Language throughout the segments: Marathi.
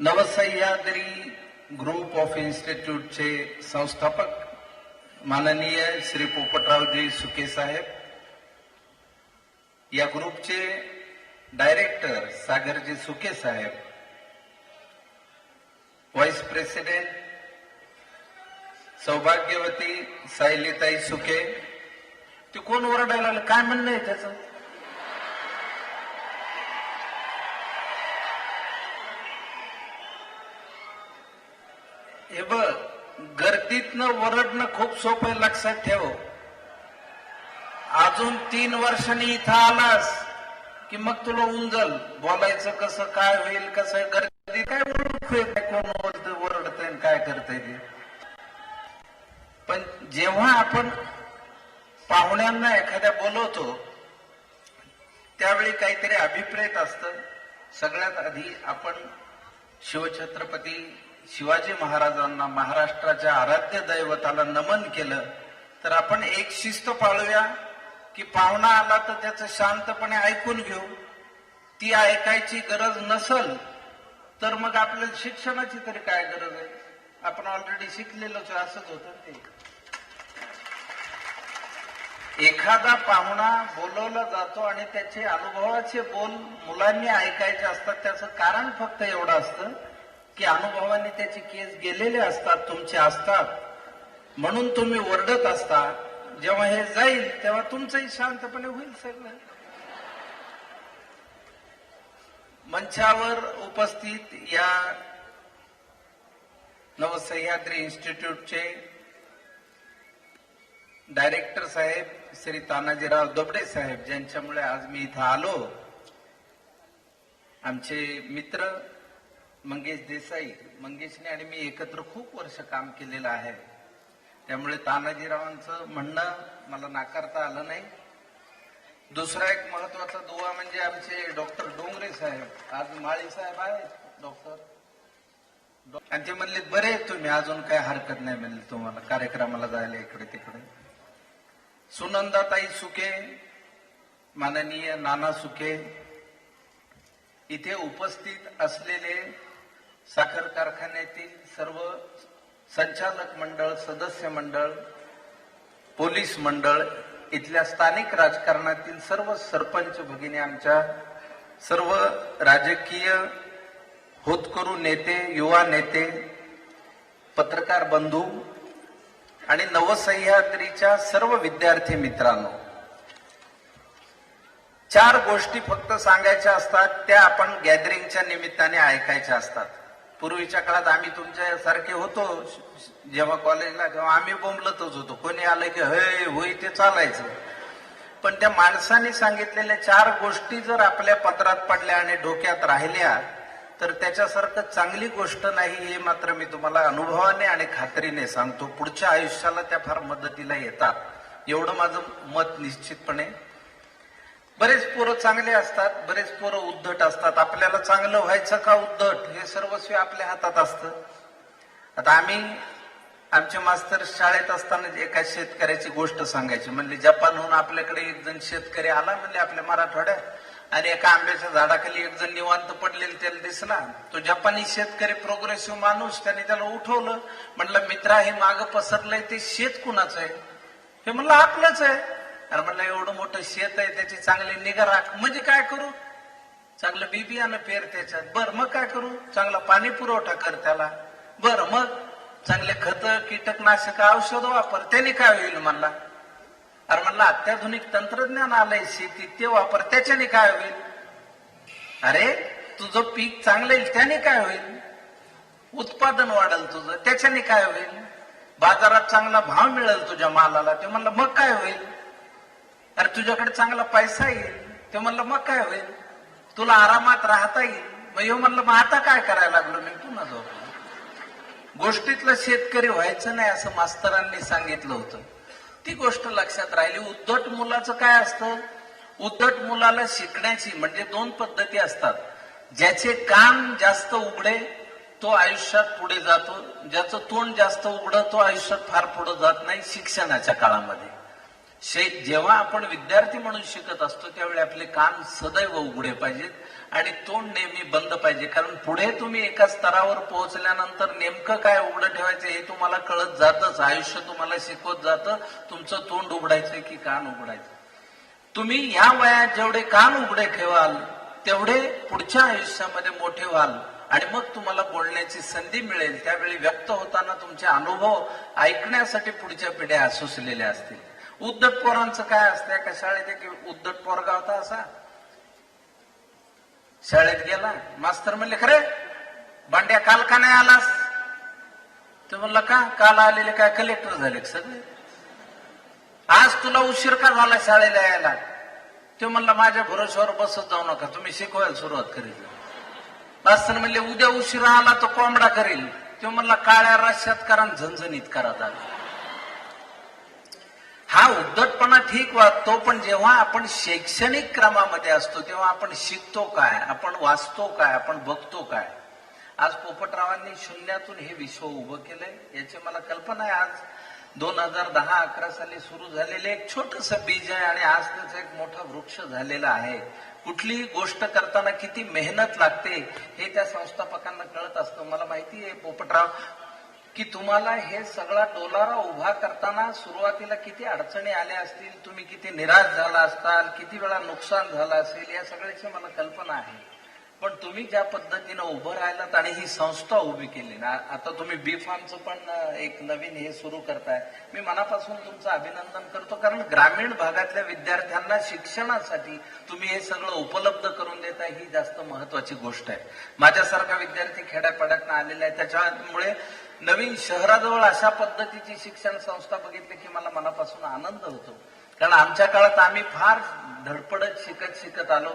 नवसह्याद्री ग्रुप ऑफ इन्स्टिट्यूटचे संस्थापक माननीय श्री पोपटरावजी सुके साहेब या ग्रुपचे डायरेक्टर सागरजी सुके साहेब व्हाईस प्रेसिडेंट सौभाग्यवती सायलीताई सुके ते कोण ओरडायला काय म्हणणं आहे त्याचं? हे बघ गर्दीतनं वरडणं खूप सोपं आहे, लक्षात ठेव. अजून तीन वर्षांनी इथं आलास की मग तुला उंजल. बोलायचं कसं काय होईल कसं गर्दी काय कोण ओरडत आणि काय करतंय ते. पण जेव्हा आपण पाहुण्यांना एखाद्या बोलवतो त्यावेळी काहीतरी अभिप्रेत असतं. सगळ्यात आधी आपण शिवछत्रपती शिवाजी महाराजांना महाराष्ट्राच्या आराध्य दैवताला नमन केलं तर आपण एक शिस्त पाळूया की पाहुणा आला तर त्याचं शांतपणे ऐकून घेऊ. ती ऐकायची गरज नसल तर मग आपल्या शिक्षणाची तरी काय गरज आहे? आपण ऑलरेडी शिकलेलोच असंच होतं ते. एखादा पाहुणा बोलवला जातो आणि त्याचे अनुभवाचे बोल मुलांनी ऐकायचे असतात त्याचं कारण फक्त एवढं असतं की अनुभवाने त्याचे केस गेलेले असतात तुमचे असतात. म्हणून तुम्ही ओरडत असता. जेव्हा हे जाईल तेव्हा तुमचंही शांतपणे होईल सगळं. मंचावर उपस्थित या नवसह्याद्री इन्स्टिट्यूटचे डायरेक्टर साहेब श्री तानाजीराव दोबडे साहेब ज्यांच्यामुळे आज मी इथं आलो. आमचे मित्र मंगेश देसाई. मंगेशने आणि मी एकत्र खूप वर्ष काम केलेलं आहे. त्यामुळे तानाजीरावांचं म्हणणं मला नाकारता आलं नाही. दुसरा एक महत्त्वाचा दुवा म्हणजे आमचे डॉक्टर डोंगरे साहेब. आज माळी साहेब आहेत डॉक्टर. आणि ते म्हणले बरे तुम्ही अजून काय हरकत नाही म्हणले तुम्हाला. कार्यक्रमाला जायला इकडे तिकडे. सुनंदाताई सुके माननीय नाना सुके. इथे उपस्थित असलेले साखर कारखान्यातील सर्व संचालक मंडळ सदस्य मंडळ पोलीस मंडळ इथल्या स्थानिक राजकारणातील सर्व सरपंच भगिनी आमच्या सर्व राजकीय होतकरू नेते युवा नेते पत्रकार बंधू आणि नवसह्याद्रीच्या सर्व विद्यार्थी मित्रांनो चार गोष्टी फक्त सांगायच्या असतात त्या आपण गॅदरिंगच्या निमित्ताने ऐकायच्या असतात. पूर्वीच्या काळात आम्ही तुमच्या सारखे होतो. जेव्हा कॉलेजला तेव्हा आम्ही बोंबलतच होतो. कोणी आलं की हय होई ते चालायचं. पण त्या माणसाने सांगितलेल्या चार गोष्टी जर आपल्या पत्रात पडल्या आणि डोक्यात राहिल्या तर त्याच्यासारखं चांगली गोष्ट नाही हे मात्र मी तुम्हाला अनुभवाने आणि खात्रीने सांगतो. पुढच्या आयुष्याला त्या फार मदतीला येतात. एवढं माझं मत निश्चितपणे बरेच पोरं चांगले असतात बरेच पोरं उद्धट असतात. आपल्याला चांगलं व्हायचं का उद्धट? हे सर्वस्वी आपल्या हातात असतं. आता आम्ही आमचे मास्तर शाळेत असताना एका शेतकऱ्याची गोष्ट सांगायची. म्हणजे जपानहून आपल्याकडे एक जण शेतकरी आला म्हणजे आपल्या मराठवाड्यात. आणि एका आंब्याच्या झाडाखाली एक जण निवांत पडलेलं त्याला दिसला. तो जपानी शेतकरी प्रोग्रेसिव्ह माणूस त्याने त्याला उठवलं. म्हणलं मित्रा हे मागं पसरलंय ते शेत कुणाचं आहे? हे म्हणलं आपलंच आहे. अरे म्हणलं एवढं मोठं शेत आहे त्याची चांगली निगा राख. म्हणजे काय करू? चांगलं बी बियाणं पेर त्याच्यात. बर मग काय करू? चांगला पाणी पुरवठा कर त्याला. बर मग चांगले खत कीटकनाशक औषध वापर. त्याने काय होईल म्हणला? अरे म्हणलं अत्याधुनिक तंत्रज्ञान आलंय शेती ते वापर. त्याच्याने काय होईल? अरे तुझं पीक चांगलं येईल त्याने काय होईल? उत्पादन वाढेल तुझं त्याच्याने काय होईल? बाजारात चांगला भाव मिळेल तुझ्या मालाला. ते म्हणलं मग काय होईल? अरे तुझ्याकडे चांगला पैसा येईल. ते म्हणलं मग काय होईल? तुला आरामात राहता येईल. मग येऊ म्हणलं मग आता काय करायला लागलो? मी पुन्हा झोपलो. गोष्टीतलं शेतकरी व्हायचं नाही असं मास्तरांनी सांगितलं होतं. ती गोष्ट लक्षात राहिली. उद्धट मुलाचं काय असतं? उद्धट मुलाला शिकण्याची म्हणजे दोन पद्धती असतात. ज्याचे कान जास्त उघडे तो आयुष्यात पुढे जातो. ज्याचं तोंड जास्त उघड तो आयुष्यात फार पुढे जात नाही शिक्षणाच्या काळामध्ये. जेव्हा आपण विद्यार्थी म्हणून शिकत असतो त्यावेळी आपले कान सदैव उघडे पाहिजेत आणि तोंड नेहमी बंद पाहिजे. कारण पुढे तुम्ही एका स्तरावर पोहोचल्यानंतर नेमकं काय उघडं ठेवायचं हे तुम्हाला कळत जातच. आयुष्य तुम्हाला शिकवत जातं. तुमचं तोंड उघडायचं की कान उघडायचं? तुम्ही ह्या वयात जेवढे कान उघडे ठेवाल तेवढे पुढच्या आयुष्यामध्ये मोठे व्हाल आणि मग तुम्हाला बोलण्याची संधी मिळेल. त्यावेळी व्यक्त होताना तुमचे अनुभव ऐकण्यासाठी पुढच्या पिढ्या असुसलेल्या असतील. उद्धट पोरांचं काय असतंय का शाळेत एक उद्धट पोरगा होता असा. शाळेत गेला. मास्तर म्हणले खरे बांड्या काल का नाही आलास? ते म्हणलं का? काल आलेले काय कलेक्टर झाले सगळे. आज तुला उशीर का झाला शाळेला यायला? ते म्हणला माझ्या भरोश्यावर बसत जाऊ नका. तुम्ही शिकवायला सुरुवात करील. मास्तर म्हणले उद्या उशिरा आला तो कोंबडा करील. तो म्हणला काळ्या रश्यात करा आणि झणझणीत करा दादा हा उद्धटपणा ठीक वाटतो पण जेव्हा आपण शैक्षणिक क्रमामध्ये असतो तेव्हा आपण शिकतो काय? आपण वाचतो काय? आपण बघतो काय? आज पोपटरावांनी शून्यातून हे विश्व उभं केलंय. याची मला कल्पना आहे. आज दोन हजार दहा अकरा साली सुरू झालेले एक छोटस बीज आहे आणि आज त्याचा एक मोठा वृक्ष झालेला आहे. कुठलीही गोष्ट करताना किती मेहनत लागते हे त्या संस्थापकांना कळत असतं. मला माहिती आहे पोपटराव की तुम्हाला हे सगळा डोलारा उभा करताना सुरुवातीला किती अडचणी आल्या असतील तुम्ही किती निराश झाला असताल किती वेळा नुकसान झालं असेल या सगळ्याची मला कल्पना आहे. पण तुम्ही ज्या पद्धतीनं उभं राहिलात आणि ही संस्था उभी केली ना आता तुम्ही बी फार्मचं पण एक नवीन हे सुरू करताय. मी मनापासून तुमचं अभिनंदन करतो कारण ग्रामीण भागातल्या विद्यार्थ्यांना शिक्षणासाठी तुम्ही हे सगळं उपलब्ध करून देताय ही जास्त महत्वाची गोष्ट आहे. माझ्यासारखा विद्यार्थी खेड्यापाड्यातनं आलेला आहे त्याच्यामुळे नवीन शहराजवळ अशा पद्धतीची शिक्षण संस्था बघितली की मला मनापासून आनंद होतो. कारण आमच्या काळात आम्ही फार धडपडत शिकत शिकत आलो.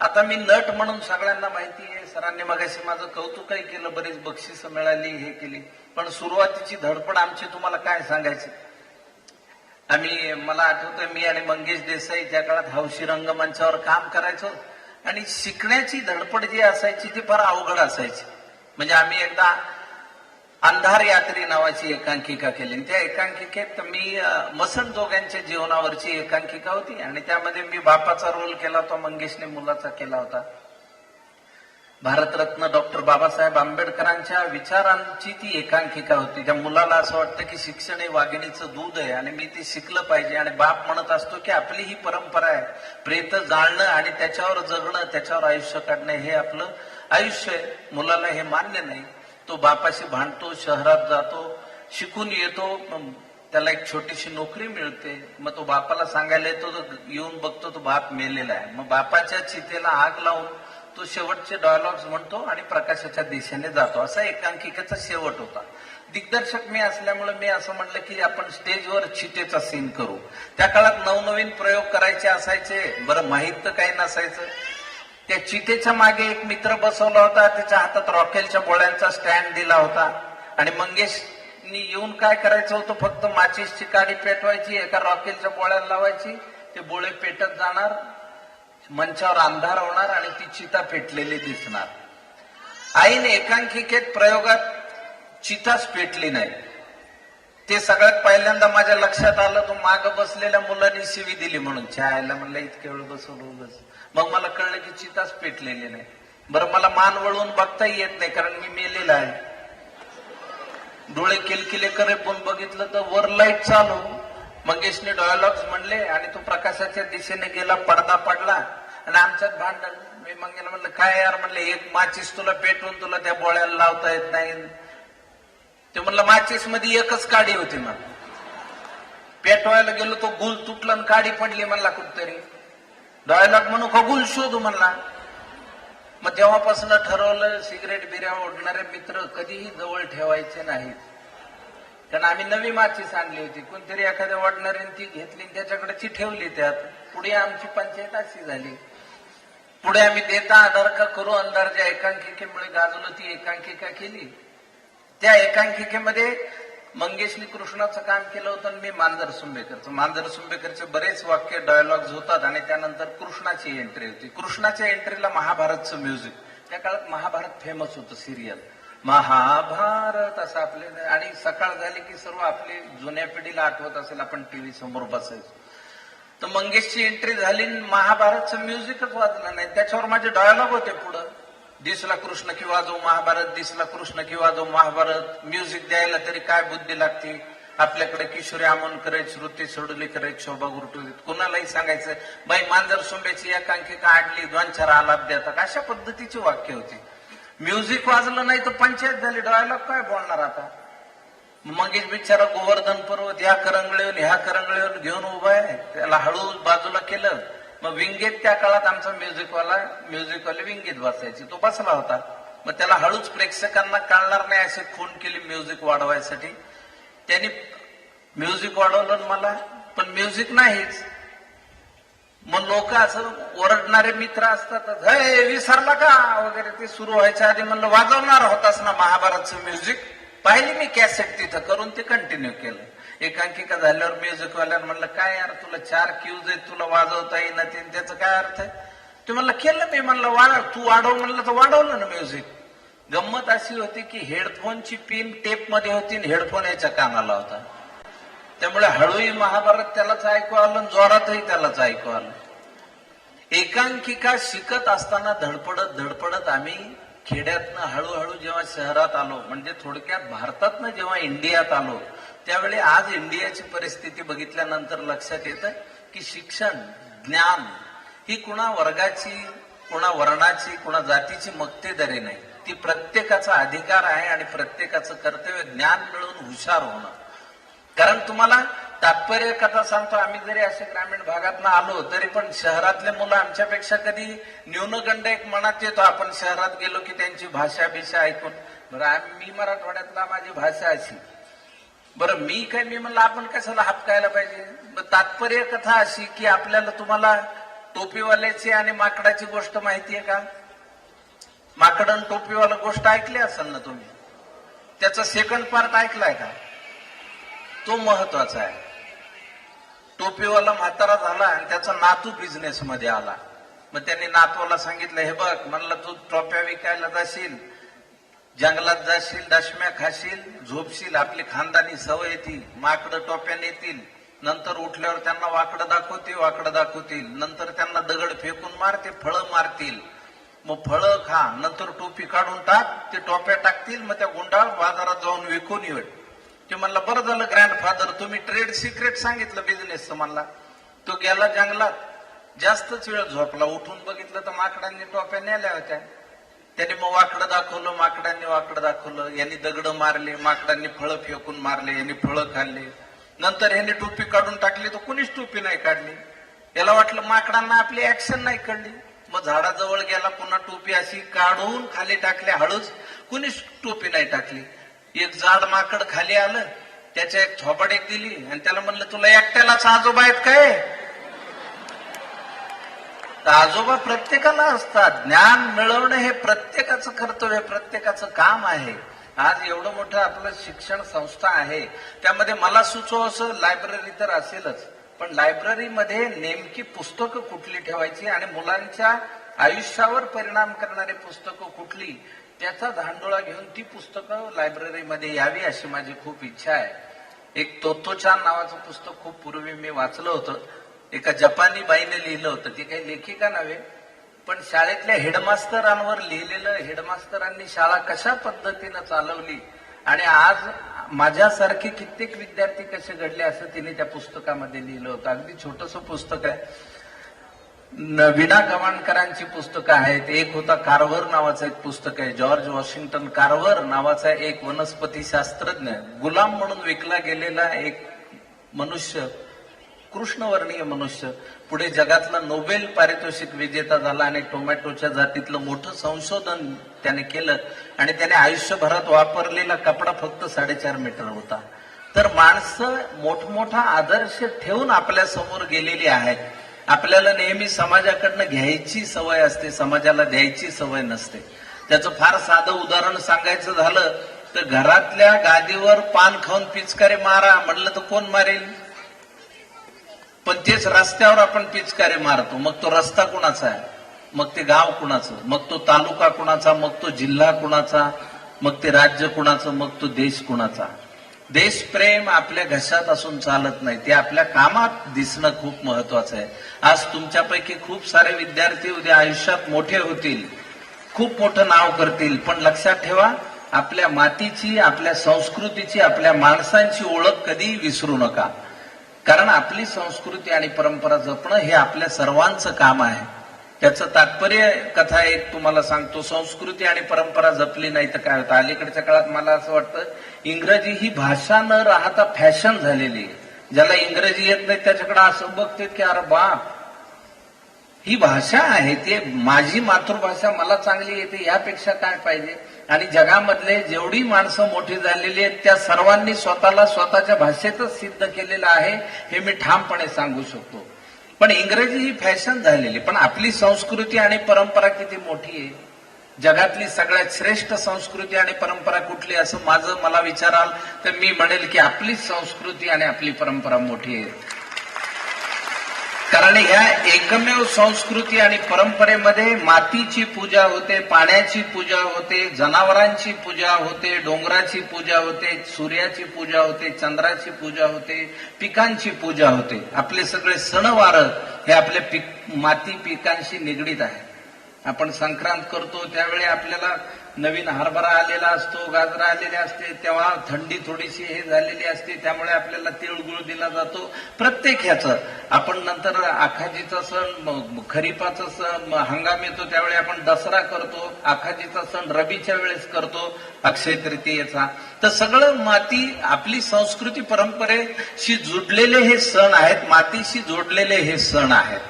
आता मी नट म्हणून सगळ्यांना माहिती आहे. सरांनी मगाशी माझं कौतुकही केलं बरीच बक्षिसं मिळाली हे केली. पण सुरुवातीची धडपड आमची तुम्हाला काय सांगायची? आम्ही मला आठवतोय मी आणि मंगेश देसाई त्या काळात हौशी रंगमंचावर काम करायचो आणि शिकण्याची धडपड जी असायची ती फार अवघड असायची. म्हणजे आम्ही एकदा अंधार यात्री नावाची एकांकिका केली. त्या एकांकिकेत मी मसन जोग्यांच्या जीवनावरची एकांकिका होती आणि त्यामध्ये मी बापाचा रोल केला होता मंगेशने मुलाचा केला होता. भारतरत्न डॉक्टर बाबासाहेब आंबेडकरांच्या विचारांची ती एकांकिका होती. त्या मुलाला असं वाटतं की शिक्षण हे वाघिणीचं दूध आहे आणि मी ते शिकलं पाहिजे आणि बाप म्हणत असतो की आपली ही परंपरा आहे. प्रेत जाळणं आणि त्याच्यावर जगणं त्याच्यावर आयुष्य काढणं हे आपलं आयुष्य आहे. मुलाला हे मान्य नाही. तो बापाशी भांडतो शहरात जातो शिकून येतो त्याला एक छोटीशी नोकरी मिळते. मग तो बापाला सांगायला येतो तो येऊन बघतो तो बाप मेलेला आहे. मग बापाच्या चितेला आग लावून तो शेवटचे डायलॉग्स म्हणतो आणि प्रकाशाच्या दिशेने जातो. असा एकांकिकेचा शेवट होता. दिग्दर्शक मी असल्यामुळे मी असं म्हटलं की आपण स्टेजवर चितेचा सीन करू. त्या काळात नवनवीन प्रयोग करायचे असायचे. बरं माहीत तर काही नसायचं. त्या चितेच्या मागे एक मित्र बसवला होता त्याच्या हातात रॉकेलच्या गोळ्यांचा स्टँड दिला होता. आणि मंगेशनी येऊन काय करायचं होतं? फक्त माचीसची काडी पेटवायची एका रॉकेलच्या बोळ्याला लावायची. ते बोळे पेटत जाणार मंचावर अंधार होणार आणि ती चिता पेटलेली दिसणार. आईने एकांकिकेत प्रयोगात चिताच पेटली नाही. ते सगळ्यात पहिल्यांदा माझ्या लक्षात आलं तो माग बसलेल्या मुलांनी शिवी दिली म्हणून. छायला म्हणलं इतक्या वेळ बसवलं मग मला कळलं की चिताच पेटलेली नाही. बरं मला मान वळवून बघताही येत नाही कारण मी मेलेला आहे. डोळे किलकिले करे पण बघितलं तर वर लाइट चालू. मंगेशने डायलॉग्स म्हणले आणि तो प्रकाशाच्या दिशेने गेला पडदा पडला. आणि आमच्यात भांडण. मी मंगेला म्हणलं काय यार? म्हणलं एक माचीस तुला पेटवून तुला त्या बोळ्याला लावता येत नाही. ते म्हणलं माचीसमध्ये एकच काडी होती मग. पेटवायला गेलो तो गुल तुटला आणि काडी पडली म्हणला कुठतरी. डॉयलॉग म्हणू का गुल शोधू म्हणला. मग तेव्हापासून ठरवलं सिगरेट बिऱ्या ओढणारे मित्र कधीही जवळ ठेवायचे नाहीत. कारण आम्ही नवी माचीस आणली होती. कोणतरी एखाद्या वाटणाऱ्याने ती घेतली आणि त्याच्याकडे ती ठेवली त्यात. पुढे आमची पंचायत अशी झाली. पुढे आम्ही देता आधार का करू अंधारच्या एकांकिकेमुळे गाजलो ती एकांकिका केली. त्या एकांकिकेमध्ये मंगेशनी कृष्णाचं काम केलं होतं आणि मी मांजर सुंबेकरचं. मांजर सुंबेकरचे बरेच वाक्य डायलॉग्स होतात आणि त्यानंतर कृष्णाची एंट्री होती. कृष्णाच्या एंट्रीला महाभारतचं म्युझिक त्या काळात महाभारत फेमस होतं सिरियल महाभारत असं आपले आणि सकाळ झाली की सर्व आपली जुन्या पिढीला आठवत असेल आपण टीव्ही समोर बसायचो. तर मंगेशची एंट्री झाली आणि महाभारतचं म्युझिकच वाजलं नाही. त्याच्यावर माझे डायलॉग होते पुढं. दिसला कृष्ण की वाजव महाभारत दिसला कृष्ण की वाजव महाभारत म्युझिक द्यायला तरी काय बुद्धी लागते? आपल्याकडे किशोरी आमोणकर श्रुती सोडुलीकर आहेत शोभा गुरुटुलीत कुणालाही सांगायचं बाई मांजर सोंब्याची एकांकिका आडली दोन चार आलाप देतात. अशा पद्धतीची वाक्य होती. म्युझिक वाजलं नाही तर पंचायत झाली. डोळ्याला काय बोलणार आता? मंगेश बिचारा गोवर्धन पर्वत ह्या करंगळीवर ह्या करंगळीवर घेऊन उभा आहे. त्याला हळू बाजूला केलं. मग विंगेत त्या काळात आमचा म्युझिकवाला म्युझिकवाले विंगेत बसायची. तो बसला होता. मग त्याला हळूच प्रेक्षकांना कळणार नाही असे खून केली म्युझिक वाढवायसाठी. त्यांनी म्युझिक वाढवलं मला पण म्युझिक नाहीच. मग लोक असं ओरडणारे मित्र असतात हे विसरला का? वगैरे ते सुरू व्हायच्या आधी म्हणलं वाजवणार होतास ना महाभारतचं म्युझिक? पाहिली मी कॅसेट तिथं करून ते कंटिन्यू केलं. एकांकिका झाल्यावर म्युझिक वाल्यानं म्हणलं काय यार तुला चार क्यूज आहेत तुला वाजवता येईना ते त्याचा काय अर्थ आहे? ते म्हणलं केलं मी. म्हणलं वाढ तू वाढव. म्हणलं तर वाढवलं ना म्युझिक. गंमत अशी होती की हेडफोनची पिन टेपमध्ये होती आणि हेडफोन याच्या कानाला होता. त्यामुळे हळूही महाभारत त्यालाच ऐकू आलं आणि जोरातही त्यालाच ऐकू आलं. एकांकिका शिकत असताना धडपडत धडपडत आम्ही खेड्यातनं हळूहळू जेव्हा शहरात आलो म्हणजे थोडक्यात भारतातनं जेव्हा इंडियात आलो त्यावेळी आज इंडियाची परिस्थिती बघितल्यानंतर लक्षात येतं की शिक्षण ज्ञान ही कुणा वर्गाची कुणा वर्णाची कुणा जातीची मक्तेदारी नाही. ती प्रत्येकाचा अधिकार आहे आणि प्रत्येकाचं कर्तव्य ज्ञान मिळून हुशार होणं. कारण तुम्हाला तात्पर्य कथा सांगतो आम्ही जरी असे ग्रामीण भागात आलो तरी पण शहरातले मुलं आमच्यापेक्षा कधी न्यूनगंड एक मनात येतो. आपण शहरात गेलो की त्यांची भाषा बिषा ऐकून. बरं मी मराठवाड्यातला माझी भाषा अशी. बरं मी काय मी म्हणलं आपण कशाला हापकायला पाहिजे? तात्पर्य कथा अशी की आपल्याला तुम्हाला टोपीवाल्याची आणि माकडाची गोष्ट माहितीये का? माकड आणि टोपीवाला गोष्ट ऐकली असेल ना तुम्ही? त्याचा सेकंड पार्ट ऐकलाय का? तो महत्त्वाचा आहे. टोपीवाला म्हातारा झाला आणि त्याचा नातू बिझनेस मध्ये आला. मग त्यांनी नातवाला सांगितलं हे बघ म्हणलं तू टोप्या विकायला जाशील जंगलात जाशील डशम्या खाशील झोपशील आपली खानदानी सवय येतील माकडं टोप्या नेतील नंतर उठल्यावर त्यांना वाकडं दाखवतील वाकडं दाखवतील. नंतर त्यांना दगड फेकून मारते फळं मारतील. मग फळं खा नंतर टोपी काढून टाक ते टोप्या टाकतील मग त्या गुंडाळ बाजारात जाऊन विकून येईल. ते म्हणला बरं झालं ग्रँडफादर तुम्ही ट्रेड सिक्रेट सांगितलं बिझनेसचं म्हणला. तो गेला जंगलात. जास्तच वेळ झोपला. उठून बघितलं तर माकडांनी टोप्या नेल्या होत्या. त्याने मग वाकडं दाखवलं माकडांनी वाकडं दाखवलं यांनी दगड मारले माकडांनी फळं फेकून मारले यांनी फळं खाल्ले. नंतर यांनी टोपी काढून टाकली तर कुणीच टोपी नाही काढली. याला वाटलं माकडांना आपली ऍक्शन नाही कळली. मग झाडाजवळ गेला पुन्हा टोपी अशी काढून खाली टाकली हळूच. कुणीच टोपी नाही टाकली. एक जाड माकड खाली आलं त्याच्या एक थोपड एक दिली आणि त्याला म्हणलं तुला एकट्यालाच आजोबा आहेत काय? तर आजोबा प्रत्येकाला असतात. ज्ञान मिळवणं हे प्रत्येकाचं कर्तव्य प्रत्येकाचं काम आहे. आज एवढं मोठं आपलं शिक्षण संस्था आहे. त्यामध्ये मला सुचव असं लायब्ररी तर असेलच. पण लायब्ररीमध्ये नेमकी पुस्तकं कुठली ठेवायची आणि मुलांच्या आयुष्यावर परिणाम करणारी पुस्तकं कुठली त्याचा धांडोळा घेऊन ती पुस्तकं लायब्ररीमध्ये यावी अशी माझी खूप इच्छा आहे. एक तोत्तोचान नावाचं पुस्तक खूप पूर्वी मी वाचलं होतं. एका जपानी बाईने लिहिलं होतं. ती काही लेखिका नव्हे पण शाळेतल्या हेडमास्तरांवर लिहिलेलं हेडमास्तरांनी शाळा कशा पद्धतीनं चालवली आणि आज माझ्यासारखे कित्येक विद्यार्थी कसे घडले असं तिने त्या पुस्तकामध्ये लिहिलं होतं. अगदी छोटस पुस्तक आहे. विना गवाणकरांची पुस्तकं आहेत. एक होता कार्वर नावाचं एक पुस्तक आहे. जॉर्ज वॉशिंग्टन कार्वर नावाचा एक वनस्पती शास्त्रज्ञ गुलाम म्हणून विकला गेलेला एक मनुष्य कृष्णवर्णीय मनुष्य. पुढे जगातला नोबेल पारितोषिक विजेता झाला आणि टोमॅटोच्या जातीतलं मोठं संशोधन त्याने केलं आणि त्याने आयुष्यभरात वापरलेला कपडा फक्त साडेचार मीटर होता. तर माणसं मोठमोठा आदर्श ठेवून आपल्यासमोर गेलेली आहेत. आपल्याला नेहमी समाजाकडनं घ्यायची सवय असते समाजाला द्यायची सवय नसते. त्याचं फार साधं उदाहरण सांगायचं झालं तर घरातल्या गादीवर पान खाऊन पिचकारे मारा म्हणलं तर कोण मारेल? पण तेच रस्त्यावर आपण पिचकारे मारतो. मग तो रस्ता कुणाचा आहे? मग ते गाव कुणाचं? मग तो तालुका कुणाचा? मग तो जिल्हा कुणाचा? मग ते राज्य कुणाचं? मग तो देश कुणाचा? देशप्रेम आपल्या घशात असून चालत नाही. ते आपल्या कामात दिसणं खूप महत्वाचं आहे. आज तुमच्यापैकी खूप सारे विद्यार्थी उद्या आयुष्यात मोठे होतील. खूप मोठं नाव करतील. पण लक्षात ठेवा आपल्या मातीची आपल्या संस्कृतीची आपल्या माणसांची ओळख कधी विसरू नका. कारण आपली संस्कृती आणि परंपरा जपणं हे आपल्या सर्वांचं काम आहे. त्याचं तात्पर्य कथा एक तुम्हाला सांगतो संस्कृती आणि परंपरा जपली नाही तर काय होतं? अलीकडच्या काळात मला असं वाटतं इंग्रजी ही भाषा न राहता फॅशन झालेली आहे. ज्याला इंग्रजी येत नाही त्याच्याकडे असं बघते की अरे बाप ही भाषा आहे ते माझी मातृभाषा मला चांगली येते यापेक्षा काय पाहिजे? आणि जगामधले जेवढी माणसं मोठी झालेली आहेत त्या सर्वांनी स्वतःला स्वतःच्या भाषेतच सिद्ध केलेलं आहे हे मी ठामपणे सांगू शकतो. पण इंग्रजी ही फॅशन झालेली पण आपली संस्कृती आणि परंपरा किती मोठी आहे? जगातली सगळ्यात श्रेष्ठ संस्कृती आणि परंपरा कुठली? असं माझं मला विचाराल तर मी म्हणेल की आपलीच संस्कृती आणि आपली परंपरा मोठी आहे. कारण ह्या एकमेव संस्कृती आणि परंपरेमध्ये मातीची पूजा होते पाण्याची पूजा होते जनावरांची पूजा होते डोंगराची पूजा होते सूर्याची पूजा होते चंद्राची पूजा होते पिकांची पूजा होते. आपले सगळे सणवार हे आपल्या पीक माती पिकांशी निगडीत आहे. आपण संक्रांत करतो त्यावेळी आपल्याला नवीन हरभरा आलेला असतो गाजरा आलेले असते तेव्हा थंडी थोडीशी हे झालेली असते त्यामुळे आपल्याला तिळगुळ दिला जातो. प्रत्येक ह्याचं आपण नंतर आखाजीचा सण खरीपाचा सण हंगाम येतो त्यावेळी आपण दसरा करतो आखाजीचा सण रबीच्या वेळेस करतो अक्षय तृतीयेचा. तर सगळं माती आपली संस्कृती परंपरेशी जुडलेले हे सण आहेत मातीशी जोडलेले हे सण आहेत.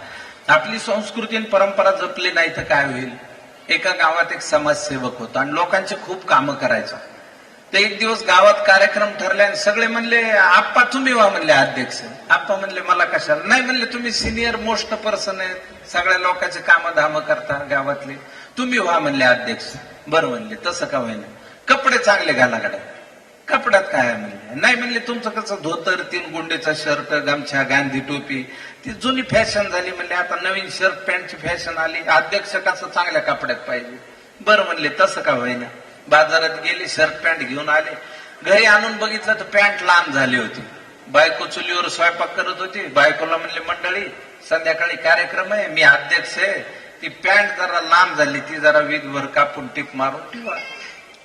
आपली संस्कृती आणि परंपरा जपली नाही तर काय होईल? एका गावात एक समाजसेवक होता आणि लोकांचे खूप कामं करायचा. ते एक दिवस गावात कार्यक्रम ठरले आणि सगळे म्हणले आप्पा तुम्ही व्हा म्हणले अध्यक्ष. आप्पा म्हणले मला कशाला? नाही म्हणले तुम्ही सिनियर मोस्ट पर्सन आहेत. सगळ्या लोकांचे कामं धाम करता गावातले. तुम्ही व्हा म्हणले अध्यक्ष. बरं म्हणले तसं का होईना. कपडे चांगले घाला गड्या. कपड्यात काय म्हणले? नाही म्हणले तुमचं कसं धोतर तीन गुंडेचा शर्ट गमछा गांधी टोपी. ती जुनी फॅशन झाली म्हणले आता नवीन शर्ट पॅन्टची फॅशन आली. अध्यक्ष कसं चांगल्या कपड्यात पाहिजे? बरं म्हणले तसं का होईना. बाजारात गेले शर्ट पॅन्ट घेऊन आले. घरी आणून बघितलं तर पॅन्ट लांब झाली होती. बायको चुलीवर स्वयंपाक करत होती. बायकोला म्हणले मंडळी संध्याकाळी कार्यक्रम आहे. मी अध्यक्ष आहे. ती पॅन्ट जरा लांब झाली. ती जरा वीजभर कापून टीप मारून ठेवा.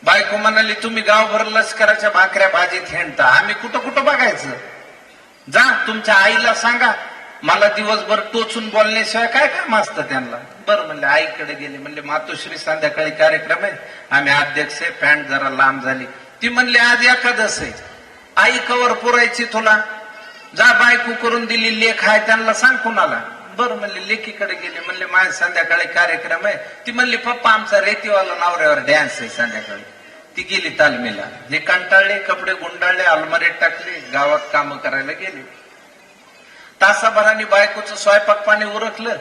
बायको म्हणाली तुम्ही गावभर लष्कराच्या भाकऱ्या भाजीत हेंडता आम्ही कुठं कुठं बघायचं? जा तुमच्या आईला सांगा. मला दिवसभर टोचून बोलण्याशिवाय काय काम असतं त्यांना? बरं म्हणले आईकडे गेले म्हणले मातोश्री संध्याकाळी कार्यक्रम आहे. आम्ही अध्यक्ष आहे पॅन्ट जरा लांब झाली. ती म्हणली आज एखादच आहे. आई कवर पुरायची तुला. जा बायको करून दिली लेख आहे त्यांना सांग कुणाला. बरं म्हणले लेकीकडे गेले म्हणले माझ्या संध्याकाळी कार्यक्रम आहे. ती म्हणली पप्पा आमचा रेतीवाला नवऱ्यावर डॅन्स आहे संध्याकाळी. ती गेली तालमीला. हे कंटाळले कपडे गुंडाळले अलमारीत टाकले गावात काम करायला गेले. तासाभराने बायकोचं स्वयंपाक पाणी उरकलं.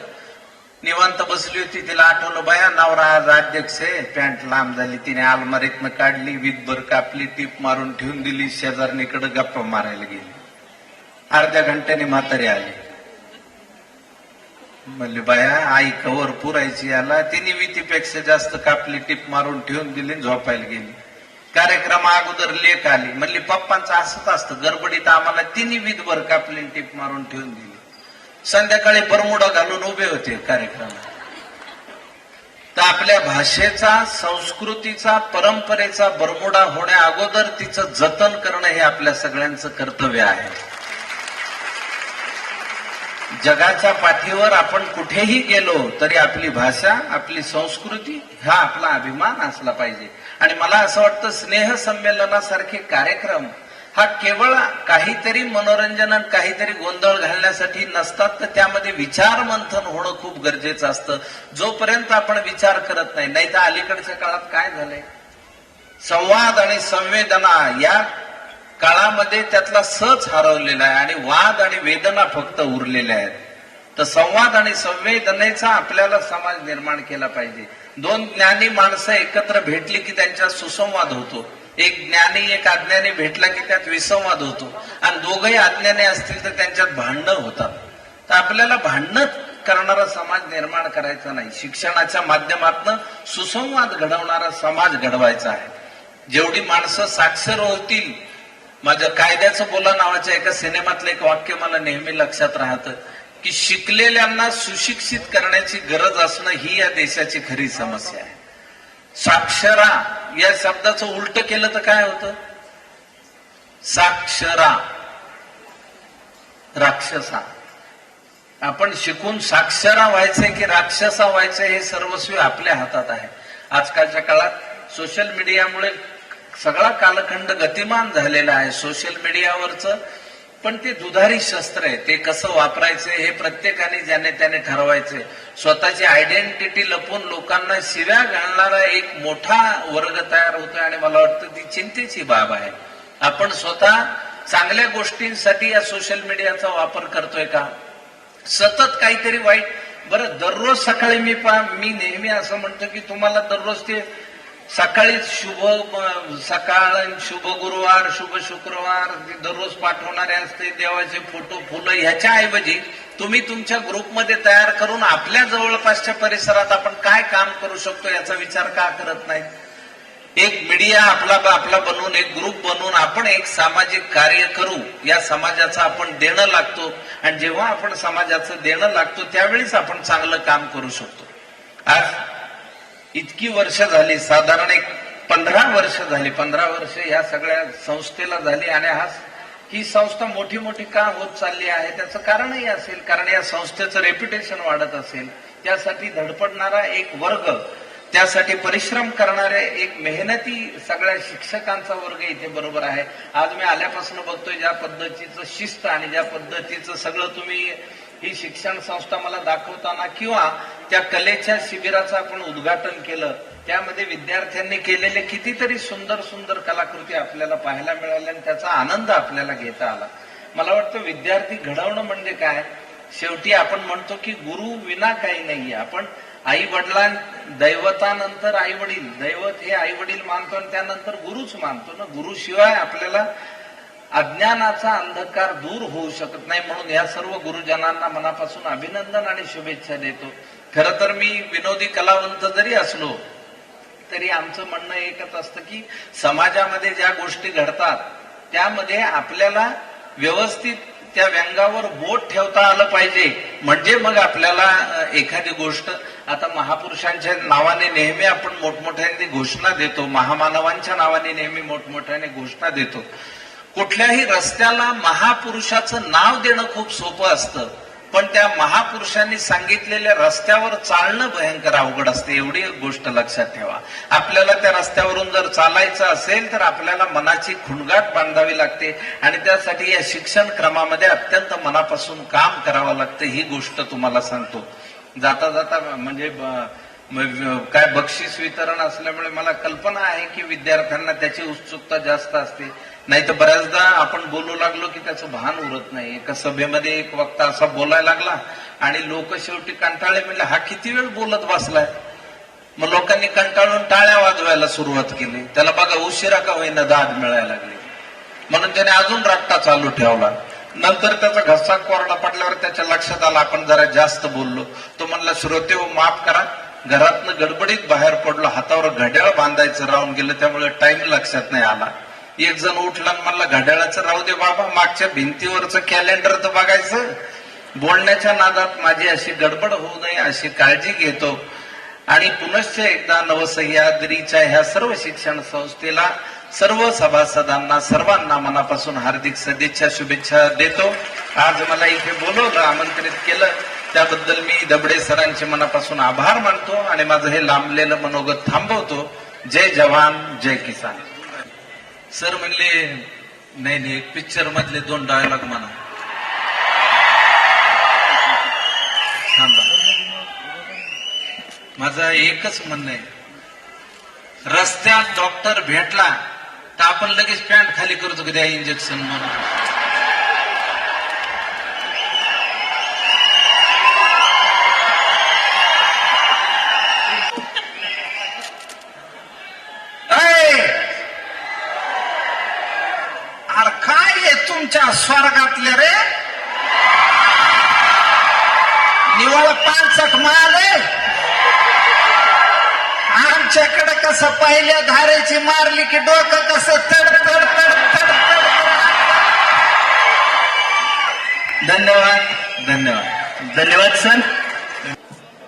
निवांत बसली होती तिला आठवलं बाया नवरा आज अध्यक्ष आहे. पॅन्ट लांब झाली तिने अलमारीतनं काढली विधभर कापली टीप मारून ठेवून दिली शेजारणीकडे गप्पा मारायला गेली. अर्ध्या घंट्याने म्हातारी आली. म्हणले बाया आई कवर पुरायची याला. तिने वितीपेक्षा जास्त कापली टीप मारून ठेवून दिली झोपायला गेली. कार्यक्रम अगोदर लेख आली. म्हणली पप्पांचं असंच असतं गडबडीत आम्हाला तिन्ही विधभर कापली आणि टीप मारून ठेवून दिली. संध्याकाळी बरमुडा घालून उभे होते कार्यक्रमात. तर आपल्या भाषेचा संस्कृतीचा परंपरेचा बरमुडा होण्या अगोदर तिचं जतन करणं हे आपल्या सगळ्यांचं कर्तव्य आहे. जगाच्या पाठीवर आपण कुठेही गेलो तरी आपली भाषा आपली संस्कृती हा आपला अभिमान असला पाहिजे. आणि मला असं वाटतं स्नेह संमेलनासारखे कार्यक्रम हा केवळ काहीतरी मनोरंजन आणि काहीतरी गोंधळ घालण्यासाठी नसतात तर त्यामध्ये विचार मंथन होणं खूप गरजेचं असतं. जोपर्यंत आपण विचार करत नाही नाही तर अलीकडच्या काळात काय झालंय? संवाद आणि संवेदना या काळामध्ये त्यातला सच हरवलेला आहे आणि वाद आणि वेदना फक्त उरलेल्या आहेत. तर संवाद आणि संवेदनेचा आपल्याला समाज निर्माण केला पाहिजे. दोन ज्ञानी माणसं एकत्र भेटली की त्यांच्यात सुसंवाद होतो. एक ज्ञानी एक अज्ञानी भेटला की त्यात विसंवाद होतो. आणि दोघही अज्ञानी असतील तर त्यांच्यात भांडणं होतात. तर आपल्याला भांडणं करणारा समाज निर्माण करायचा नाही. शिक्षणाच्या माध्यमातून सुसंवाद घडवणारा समाज घडवायचा आहे. जेवढी माणसं साक्षर होतील माझ्या कायद्याचं बोला नावाच्या एका सिनेमातलं एक वाक्य मला नेहमी लक्षात राहतं की शिकलेल्यांना सुशिक्षित करण्याची गरज असणं ही या देशाची खरी समस्या आहे. साक्षरा या शब्दाचं उलट केलं तर काय होतं? साक्षरा. राक्षसा. आपण शिकून साक्षरा व्हायचंय की राक्षसा व्हायचंय हे सर्वस्वी आपल्या हातात आहे. आजकालच्या काळात सोशल मीडियामुळे सगळा कालखंड गतिमान झालेला आहे सोशल मीडियावरचं. पण ते दुधारी शस्त्र आहे. ते कसं वापरायचं हे प्रत्येकाने ज्याने त्याने ठरवायचे स्वतःची आयडेंटिटी लपून लोकांना शिव्या घालणारा एक मोठा वर्ग तयार होतोय आणि मला वाटतं ती चिंतेची बाब आहे. आपण स्वतः चांगल्या गोष्टींसाठी या सोशल मीडियाचा वापर करतोय का? सतत काहीतरी वाईट. बरं दररोज सकाळी मी पा मी नेहमी असं म्हणतो की तुम्हाला दररोज ते सकाळी शुभ सकाळ शुभ गुरुवार शुभ शुक्रवार दररोज पाठवणारे असते. देवाचे फोटो फुलं ह्याच्या ऐवजी तुम्ही तुमच्या ग्रुपमध्ये तयार करून आपल्या जवळपासच्या परिसरात आपण काय काम करू शकतो याचा विचार का करत नाही? एक मीडिया आपला आपला बनवून एक ग्रुप बनवून आपण एक सामाजिक कार्य करू. या समाजाचं आपण देणं लागतो आणि जेव्हा आपण समाजाचं देणं लागतो त्यावेळीच आपण चांगलं काम करू शकतो. आज इतकी वर्ष झाली साधारण एक पंधरा वर्ष झाली पंधरा वर्ष या सगळ्या संस्थेला झाली आणि हा ही संस्था मोठी मोठी का होत चालली आहे त्याचं कारणही असेल कारण या संस्थेचं रेप्युटेशन वाढत असेल. त्यासाठी धडपडणारा एक वर्ग त्यासाठी परिश्रम करणारे एक मेहनती सगळ्या शिक्षकांचा वर्ग इथे बरोबर आहे. आज मी आल्यापासून बघतोय ज्या पद्धतीचं शिस्त आणि ज्या पद्धतीचं सगळं तुम्ही ही शिक्षण संस्था मला दाखवताना किंवा त्या कलेच्या शिबिराचं आपण उद्घाटन केलं त्यामध्ये विद्यार्थ्यांनी केलेले कितीतरी सुंदर सुंदर कलाकृती आपल्याला पाहायला मिळाल्या आणि त्याचा आनंद आपल्याला घेता आला. मला वाटतं विद्यार्थी घडवणं म्हणजे काय? शेवटी आपण म्हणतो की गुरु विना काही नाहीये. आपण आई वडिलां दैवतानंतर आई वडील. दैवत हे आई वडील मानतो आणि त्यानंतर गुरुच मानतो ना? गुरुशिवाय आपल्याला अज्ञानाचा अंधकार दूर होऊ शकत नाही म्हणून या सर्व गुरुजनांना मनापासून अभिनंदन आणि शुभेच्छा देतो. खर तर मी विनोदी कलावंत जरी असलो तरी आमचं म्हणणं एकच असतं की समाजामध्ये ज्या गोष्टी घडतात त्यामध्ये आपल्याला व्यवस्थित त्या व्यंगावर बोट ठेवता आलं पाहिजे. म्हणजे मग आपल्याला एखादी गोष्ट आता महापुरुषांच्या नावाने नेहमी आपण मोठमोठ्याने घोषणा देतो महामानवांच्या नावाने नेहमी मोठमोठ्याने घोषणा देतो. कुठल्याही रस्त्याला महापुरुषाचं नाव देणं खूप सोपं असतं. पण त्या महापुरुषांनी सांगितलेल्या रस्त्यावर चालणं भयंकर अवघड असते. एवढी गोष्ट लक्षात ठेवा. आपल्याला त्या रस्त्यावरून जर चालायचं असेल तर आपल्याला मनाची खुणगाट बांधावी लागते आणि त्यासाठी या शिक्षण क्रमामध्ये अत्यंत मनापासून काम करावं लागतं. ही गोष्ट तुम्हाला सांगतो. जाता जाता म्हणजे काय बक्षीस वितरण असल्यामुळे मला कल्पना आहे की विद्यार्थ्यांना त्याची उत्सुकता जास्त असते. नाही तर बऱ्याचदा आपण बोलू लागलो की त्याचं भान उरत नाही एका सभेमध्ये एक वक्ता असा बोलायला लागला आणि लोक शेवटी कंटाळे म्हणले हा किती वेळ बोलत बसलाय? मग लोकांनी कंटाळून टाळ्या वाजवायला सुरुवात केली. त्याला बघा उशिरा का होईना दाद मिळायला लागली. म्हणून त्याने अजून रट्टा चालू ठेवला. नंतर त्याचा घसा कोरडा पडल्यावर त्याच्या लक्षात आला आपण जरा जास्त बोललो. तो म्हणला श्रोते हो माफ करा. घरातनं गडबडीत बाहेर पडलो. हातावर घड्याळ बांधायचं राहून गेलं त्यामुळे टाइम लक्षात नाही आला. एक जण उठला आणि म्हणला घड्याळाचं राहू दे बाबा मागच्या भिंतीवरचं कॅलेंडर तर बघायचं. बोलण्याच्या नादात माझी अशी गडबड होऊ नये अशी काळजी घेतो. आणि पुनश्च एकदा नवसह्याद्रीच्या ह्या सर्व शिक्षण संस्थेला सर्व सभासदांना सर्वांना मनापासून हार्दिक सदिच्छा शुभेच्छा देतो. आज मला इथे बोलवलं आमंत्रित केलं. त्याबद्दल मी दबडे सरांचे मनापासून आभार मानतो आणि माझं हे लांबलेलं मनोगत थांबवतो. जय जवान जय किसान. सर म्हणले नाही नाही पिक्चर मधले दोन डायलॉग म्हणा. थांबा. एकच म्हणणं आहे. रस्त्यात डॉक्टर भेटला तर आपण लगेच पॅन्ट खाली करतो की द्या इंजेक्शन म्हणून ऐ! अरे काय आहे तुमच्या स्वर्गातले रे निवळ पालचक माल आमच्याकडे कसं पहिल्या धारेची मारली की डोकं कसं तड तड तड तड धन्यवाद धन्यवाद. धन्यवाद सर.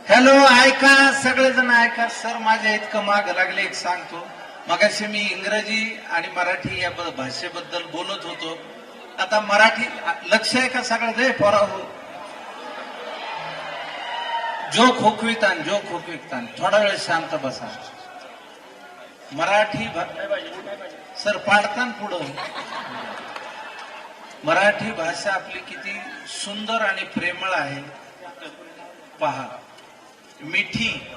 हॅलो ऐका सगळेजण ऐका. सर माझ्या इतकं माग लागले एक सांगतो. मगाशी मी इंग्रजी आणि मराठी या भाषेबद्दल बोलत होतो. आता मराठी लक्ष आहे का सगळं दे पोरा हो जो खोकवितान जो खोकवितान थोडा वेळ शांत बसा. मराठी सर पाडतान पुढं. मराठी भाषा आपली किती सुंदर आणि प्रेमळ आहे. पहा. मिठी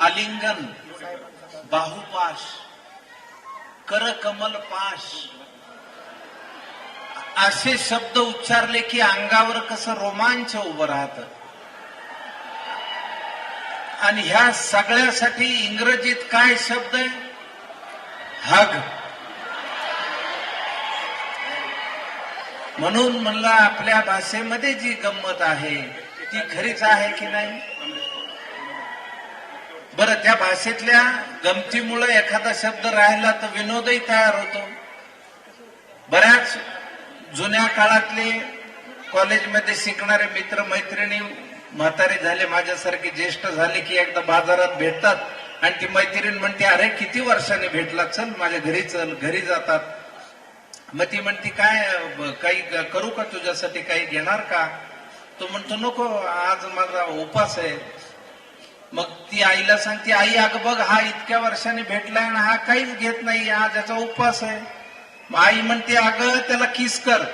आलिंगन बाहुपाश करकमल पाश. असे शब्द उच्चारले की अंगावर कसं रोमांच उभं राहतं. आणि ह्या सगळ्यासाठी इंग्रजीत काय शब्द आहे? हग. म्हणून म्हणलं आपल्या भाषेमध्ये जी गंमत आहे ती खरीच आहे की नाही? बरं त्या भाषेतल्या गमतीमुळे एखादा शब्द राहिला तर विनोदही तयार होतो. बऱ्याच जुन्या काळातले कॉलेजमध्ये शिकणारे मित्र मैत्रिणी म्हातारे झाले माझ्यासारखे ज्येष्ठ झाले की एकदा बाजारात भेटतात आणि ती मैत्रीण म्हणते अरे किती वर्षाने भेटला चल माझ्या घरी चल घरी जातात. मग ती म्हणते काय काही करू का तुझ्यासाठी? काही घेणार का? तो म्हणतो नको आज माझा उपास आहे. मग ती आईला सांगते आई अगं बघ हा इतक्या वर्षाने भेटलाय आणि हा काहीच घेत नाही हा ज्याचा उपवास आहे. मग आई म्हणते अगं त्याला किस कर.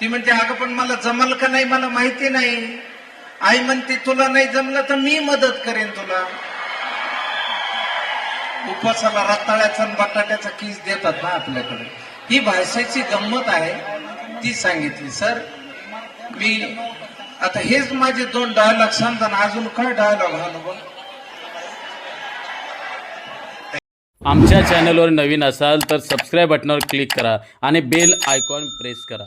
ती म्हणते अगं पण मला जमल का नाही? मला माहिती नाही. आई म्हणते तुला नाही जमलं तर मी मदत करेन तुला. उपवासाला रताळ्याचा आणि बटाट्याचा किस देतात ना आपल्याकडे. ही भाषेची गंमत आहे ती सांगितली. सर मी आता हेच माझे दोन डायलॉग सांगताना अजून काय डायलॉग हा आमच्या चॅनलवर नवीन असाल तर सबस्क्राईब बटनावर क्लिक करा आणि बेल आयकॉन प्रेस करा.